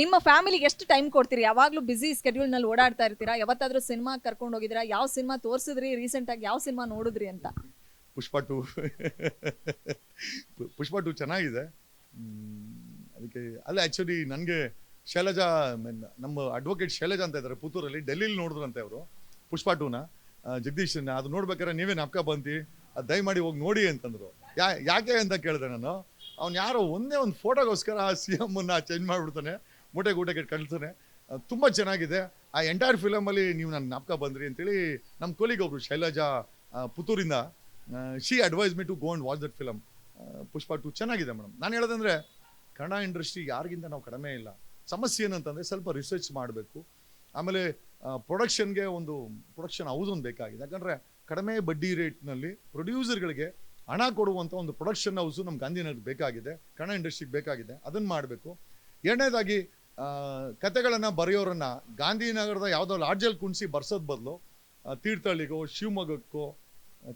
ನಿಮ್ಮ ಫ್ಯಾಮಿಲಿಗೆ ಎಷ್ಟು ಟೈಮ್ ಕೊಡ್ತೀರಿ? ಯಾವಾಗಲೂ ಬಿಸಿ ನಲ್ಲಿ ಓಡಾಡ್ತಾ ಇರ್ತೀರಾ? ಯಾವತ್ತಾದ್ರೂ ಸಿನಿಮಾ ಕರ್ಕೊಂಡು ಹೋಗಿದ್ರಾ? ಯಾವ ಸಿನಿಮಾ ತೋರಿಸಿದ್ರಿ ರೀಸೆಂಟ್ ಆಗಿ? ಯಾವ ಸಿನಿಮಾ ನೋಡಿದ್ರಿ ಅಂತ? ಪುಷ್ಪ ಟು. ಪುಷ್ಪ ಟು ಚೆನ್ನಾಗಿದೆ. ಅದಕ್ಕೆ, ಅಲ್ಲ ಆ್ಯಕ್ಚುಲಿ ನನಗೆ ಶೈಲಜಾ ನಮ್ಮ ಅಡ್ವೊಕೇಟ್ ಶೈಲಜಾ ಅಂತ ಇದ್ದಾರೆ ಪುತ್ತೂರಲ್ಲಿ. ಡೆಲ್ಲಿಲಿ ನೋಡಿದ್ರಂತೆ ಅವರು, ಪುಷ್ಪ ಟೂನ. ಜಗದೀಶನ್ನ ಅದು ನೋಡ್ಬೇಕಾದ್ರೆ ನೀವೇ ನಾಪ್ಕ ಬಂತಿ ಅದು ದಯಮಾಡಿ ಹೋಗಿ ನೋಡಿ ಅಂತಂದರು. ಯಾ, ಯಾಕೆ ಅಂತ ಕೇಳಿದೆ ನಾನು. ಅವ್ನು ಯಾರೋ ಒಂದೇ ಒಂದು ಫೋಟೋಗೋಸ್ಕರ ಆ ಸಿ ಎಮ್ಮನ್ನು ಚೇಂಜ್ ಮಾಡಿಬಿಡ್ತಾನೆ. ಮೂಟೆ ಗೂಟೆಗೆ ಕಳ್ತಾನೆ ತುಂಬ ಚೆನ್ನಾಗಿದೆ. ಆ ಎಂಟೈರ್ ಫಿಲಮಲ್ಲಿ ನೀವು ನನ್ನ ನಾಪ್ಕ ಬಂದ್ರಿ ಅಂತೇಳಿ ನಮ್ಮ ಕೊಲಿಗೆ ಒಬ್ರು Shailaja ಪುತ್ತೂರಿಂದ she advise me to go and watch that film Pushpa two ಚೆನ್ನಾಗಿದೆ ಮೇಡಮ್ ನಾನು ಹೇಳೋದಂದ್ರೆ, ಕನ್ನಡ ಇಂಡಸ್ಟ್ರಿ ಯಾರಿಗಿಂತ ನಾವು ಕಡಿಮೆ ಇಲ್ಲ. ಸಮಸ್ಯೆ ಏನಂತಂದರೆ ಸ್ವಲ್ಪ ರಿಸರ್ಚ್ ಮಾಡಬೇಕು. ಆಮೇಲೆ ಪ್ರೊಡಕ್ಷನ್ಗೆ ಒಂದು ಪ್ರೊಡಕ್ಷನ್ ಹೌಸ್ ಒಂದು ಬೇಕಾಗಿದೆ. ಯಾಕಂದರೆ ಕಡಿಮೆ ಬಡ್ಡಿ ರೇಟ್ನಲ್ಲಿ ಪ್ರೊಡ್ಯೂಸರ್ಗಳಿಗೆ ಹಣ ಕೊಡುವಂಥ ಒಂದು ಪ್ರೊಡಕ್ಷನ್ ಹೌಸು ನಮ್ಮ ಗಾಂಧಿನಗರ್ ಬೇಕಾಗಿದೆ. ಕನ್ನಡ ಇಂಡಸ್ಟ್ರಿಗೆ ಬೇಕಾಗಿದೆ. ಅದನ್ನು ಮಾಡಬೇಕು. ಎರಡನೇದಾಗಿ ಕತೆಗಳನ್ನು ಬರೆಯೋರನ್ನು ಗಾಂಧಿನಗರದ ಯಾವುದೋ ಲಾಡ್ಜಲ್ಲಿ ಕುಣಿಸಿ ಬರ್ಸೋದ್ ಬದಲು ತೀರ್ಥಹಳ್ಳಿಗೋ, ಶಿವಮೊಗ್ಗಕ್ಕೋ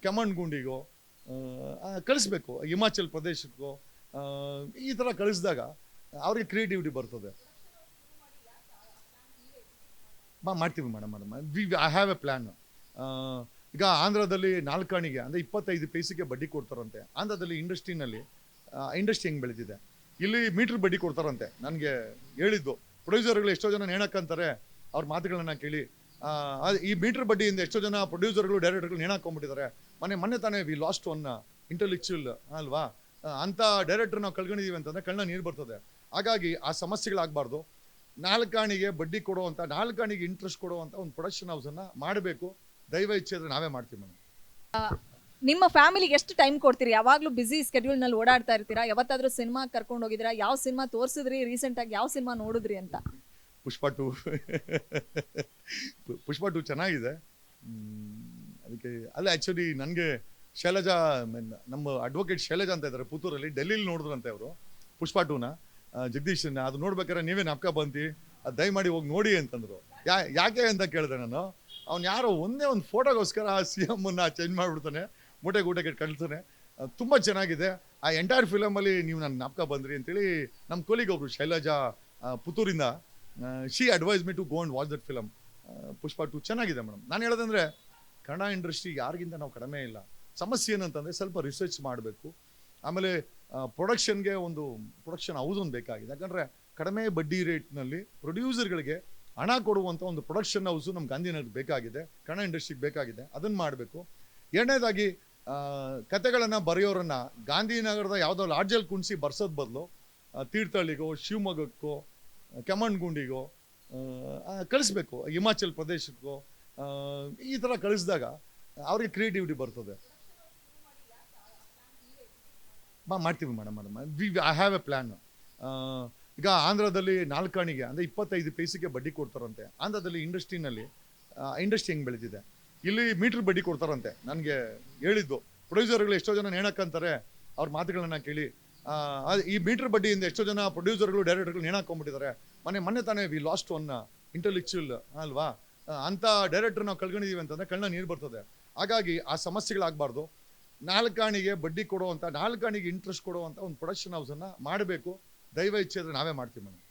ಕೆಮ್ಮಣ್ಗುಂಡಿಗೋ ಕಳಿಸ್ಬೇಕು, ಹಿಮಾಚಲ್ ಪ್ರದೇಶಕ್ಕೋ ಈ ಥರ ಕಳಿಸಿದಾಗ ಅವ್ರಿಗೆ ಕ್ರಿಯೇಟಿವಿಟಿ ಬರ್ತದೆ. ಮಾ ಮಾಡ್ತೀವಿ madam madam. We I have a plan ಈಗ ಆಂಧ್ರದಲ್ಲಿ ನಾಲ್ಕಾಣಿಗೆ, ಅಂದರೆ ಇಪ್ಪತ್ತೈದು ಪೈಸೆಗೆ ಬಡ್ಡಿ ಕೊಡ್ತಾರಂತೆ. ಆಂಧ್ರದಲ್ಲಿ ಇಂಡಸ್ಟ್ರಿನಲ್ಲಿ ಇಂಡಸ್ಟ್ರಿ ಹೆಂಗೆ ಬೆಳೆದಿದೆ? ಇಲ್ಲಿ ಮೀಟರ್ ಬಡ್ಡಿ ಕೊಡ್ತಾರಂತೆ. ನನಗೆ ಹೇಳಿದ್ದು. ಪ್ರೊಡ್ಯೂಸರ್ಗಳು ಎಷ್ಟೋ ಜನ ನೇಣಕ್ಕಂತಾರೆ ಅವ್ರ ಮಾತುಗಳನ್ನ ಕೇಳಿ. ಈ ಮೀಟರ್ ಬಡ್ಡಿಯಿಂದ ಎಷ್ಟೋ ಜನ ಪ್ರೊಡ್ಯೂಸರ್ಗಳು, ಡೈರೆಕ್ಟರ್ಗಳು ನೇಣಾಕೊಂಡ್ಬಿಟ್ಟಿದ್ದಾರೆ ಮೊನ್ನೆ ಮೊನ್ನೆ ತಾನೇ ವಿ ಲಾಸ್ಟ್ ಒನ್ ಇಂಟೆಲೆಕ್ಚುಯಲ್ ಅಲ್ವಾ? ಅಂಥ ಅಂತ ಡೈರೆಕ್ಟರ್ ನಾವು ಕಳ್ಕೊಂಡಿದ್ದೀವಿ ಅಂತಂದ್ರೆ ಕಣ್ಣ ನೀರು ಬರ್ತದೆ. ಹಾಗಾಗಿ ಆ ಸಮಸ್ಯೆಗಳಾಗಬಾರ್ದು. ನಾಲ್ಕಾಣಿಗೆ ಬಡ್ಡಿ ಕೊಡುವಂಥ ನಾಲ್ಕಾಣಿಗೆ ಇಂಟ್ರೆಸ್ಟ್ ಕೊಡುವಂಥ ಒಂದು ಪ್ರೊಡಕ್ಷನ್ ಹೌಸನ್ನು ಮಾಡಬೇಕು. ದೈವ ಇಚ್ಛೆ ಇದ್ರೆ ನಾವೇ ಮಾಡ್ತೀವಿ ಮೇಡಮ್. ನಿಮ್ಮ ಫ್ಯಾಮಿಲಿಗೆ ಎಷ್ಟು ಟೈಮ್ ಕೊಡ್ತೀರಿ? ಯಾವಾಗಲೂ ಬಿಸಿ ನಲ್ಲಿ ಓಡಾಡ್ತಾ ಇರ್ತೀರಾ? ಯಾವತ್ತಾದ್ರೂ ಸಿನಿಮಾ ಕರ್ಕೊಂಡು ಹೋಗಿದ್ರಾ ಯಾವ ಸಿನಿಮಾ ತೋರಿಸಿದ್ರಿ ರೀಸೆಂಟ್ ಆಗಿ? ಯಾವ ಸಿನಿಮಾ ನೋಡಿದ್ರಿ ಅಂತ? ಪುಷ್ಪ ಟು. ಪುಷ್ಪ ಟು ಚೆನ್ನಾಗಿದೆ. ಅದಕ್ಕೆ, ಅಲ್ಲ ಆ್ಯಕ್ಚುಲಿ ನನಗೆ ಶೈಲಜಾ ನಮ್ಮ ಅಡ್ವೊಕೇಟ್ ಶೈಲಜಾ ಅಂತ ಇದ್ದಾರೆ ಪುತ್ತೂರಲ್ಲಿ. ಡೆಲ್ಲಿಲಿ ನೋಡಿದ್ರಂತೆ ಅವರು, ಪುಷ್ಪ ಟೂನ ಜಗದೀಶನ್ನ ಅದು ನೋಡ್ಬೇಕಾದ್ರೆ ನೀವೇ ನಾಪ್ಕ ಬಂತಿ ಅದು ದಯಮಾಡಿ ಹೋಗಿ ನೋಡಿ ಅಂತಂದರು. ಯಾ, ಯಾಕೆ ಅಂತ ಕೇಳಿದೆ ನಾನು. ಅವ್ನು ಯಾರೋ ಒಂದೇ ಒಂದು ಫೋಟೋಗೋಸ್ಕರ ಸಿ ಎಮ್ಮನ್ನು ಚೇಂಜ್ ಮಾಡಿಬಿಡ್ತಾನೆ. ಮೂಟೆ ಗೂಟೆಗೆ ಕಳ್ತಾನೆ ತುಂಬ ಚೆನ್ನಾಗಿದೆ. ಆ ಎಂಟೈರ್ ಫಿಲಮಲ್ಲಿ ನೀವು ನನ್ನ ನಾಪ್ಕ ಬಂದ್ರಿ ಅಂತೇಳಿ ನಮ್ಮ ಕೊಲಿಗೆ ಒಬ್ರು Shailaja ಪುತ್ತೂರಿಂದ she advise me to go and watch that film Pushpa two ಚೆನ್ನಾಗಿದೆ ಮೇಡಮ್ ನಾನು ಹೇಳೋದಂದ್ರೆ, ಕನ್ನಡ ಇಂಡಸ್ಟ್ರಿ ಯಾರಿಗಿಂತ ನಾವು ಕಡಿಮೆ ಇಲ್ಲ. ಸಮಸ್ಯೆ ಏನಂತಂದರೆ ಸ್ವಲ್ಪ ರಿಸರ್ಚ್ ಮಾಡಬೇಕು. ಆಮೇಲೆ ಪ್ರೊಡಕ್ಷನ್ಗೆ ಒಂದು ಪ್ರೊಡಕ್ಷನ್ ಹೌಸ್ ಒಂದು ಬೇಕಾಗಿದೆ. ಯಾಕಂದರೆ ಕಡಿಮೆ ಬಡ್ಡಿ ರೇಟ್ನಲ್ಲಿ ಪ್ರೊಡ್ಯೂಸರ್ಗಳಿಗೆ ಹಣ ಕೊಡುವಂಥ ಒಂದು ಪ್ರೊಡಕ್ಷನ್ ಹೌಸು ನಮ್ಮ ಗಾಂಧಿನಗರ್ ಬೇಕಾಗಿದೆ. ಕನ್ನಡ ಇಂಡಸ್ಟ್ರಿಗೆ ಬೇಕಾಗಿದೆ. ಅದನ್ನು ಮಾಡಬೇಕು. ಎರಡನೇದಾಗಿ ಕತೆಗಳನ್ನು ಬರೆಯೋರನ್ನ ಗಾಂಧಿನಗರದ ಯಾವುದೋ ಲಾಡ್ಜಲ್ಲಿ ಕುಣಿಸಿ ಬರ್ಸೋದ್ ಬದಲು ತೀರ್ಥಹಳ್ಳಿಗೋ, ಶಿವಮೊಗ್ಗಕ್ಕೋ ಕೆಮ್ಮಣ್ಗುಂಡಿಗೋ ಕಳಿಸ್ಬೇಕು, ಹಿಮಾಚಲ್ ಪ್ರದೇಶಕ್ಕೋ ಈ ಥರ ಕಳಿಸಿದಾಗ ಅವ್ರಿಗೆ ಕ್ರಿಯೇಟಿವಿಟಿ ಬರ್ತದೆ. ಮಾಡ್ತೀವಿ madam madam. We I have a plan ಈಗ ಆಂಧ್ರದಲ್ಲಿ ನಾಲ್ಕಾಣಿಗೆ, ಅಂದರೆ ಇಪ್ಪತ್ತೈದು ಪೈಸೆಗೆ ಬಡ್ಡಿ ಕೊಡ್ತಾರಂತೆ. ಆಂಧ್ರದಲ್ಲಿ ಇಂಡಸ್ಟ್ರಿನಲ್ಲಿ ಇಂಡಸ್ಟ್ರಿ ಹೆಂಗೆ ಬೆಳೆದಿದೆ? ಇಲ್ಲಿ ಮೀಟ್ರ್ ಬಡ್ಡಿ ಕೊಡ್ತಾರಂತೆ. ನನಗೆ ಹೇಳಿದ್ದು. ಪ್ರೊಡ್ಯೂಸರ್ಗಳು ಎಷ್ಟೋ ಜನ ನೇಣಕ್ಕಂತಾರೆ. ಅವ್ರ ಮಾತುಗಳನ್ನ ಕೇಳಿ. ಈ ಮೀಟ್ರ್ ಬಡ್ಡಿಯಿಂದ ಎಷ್ಟೋ ಜನ ಪ್ರೊಡ್ಯೂಸರ್ಗಳು, ಡೈರೆಕ್ಟರ್ಗಳು ನೇಣಾಕೊಂಡ್ಬಿಟ್ಟಿದ್ದಾರೆ ಮನೆ, ಮೊನ್ನೆ ತಾನೇ ವಿ ಲಾಸ್ಟ್ ಒನ್ ಇಂಟೆಲೆಕ್ಚುಯಲ್ ಅಲ್ವಾ? ಅಂಥ ಅಂತ ಡೈರೆಕ್ಟರ್ ನಾವು ಕಳ್ಕೊಂಡಿದ್ದೀವಿ ಅಂತಂದ್ರೆ ಕಣ್ಣ ನೀರು ಬರ್ತದೆ. ಹಾಗಾಗಿ ಆ ಸಮಸ್ಯೆಗಳಾಗಬಾರ್ದು. ನಾಲ್ಕಾಣಿಗೆ ಬಡ್ಡಿ ಕೊಡುವಂಥ ನಾಲ್ಕಾಣಿಗೆ ಇಂಟ್ರೆಸ್ಟ್ ಕೊಡುವಂಥ ಒಂದು ಪ್ರೊಡಕ್ಷನ್ ಹೌಸನ್ನು ಮಾಡಬೇಕು. ದೈವ ಇಚ್ಛೆ ಇದ್ರೆ ನಾವೇ ಮಾಡ್ತೀವಿ ಮೇಡಮ್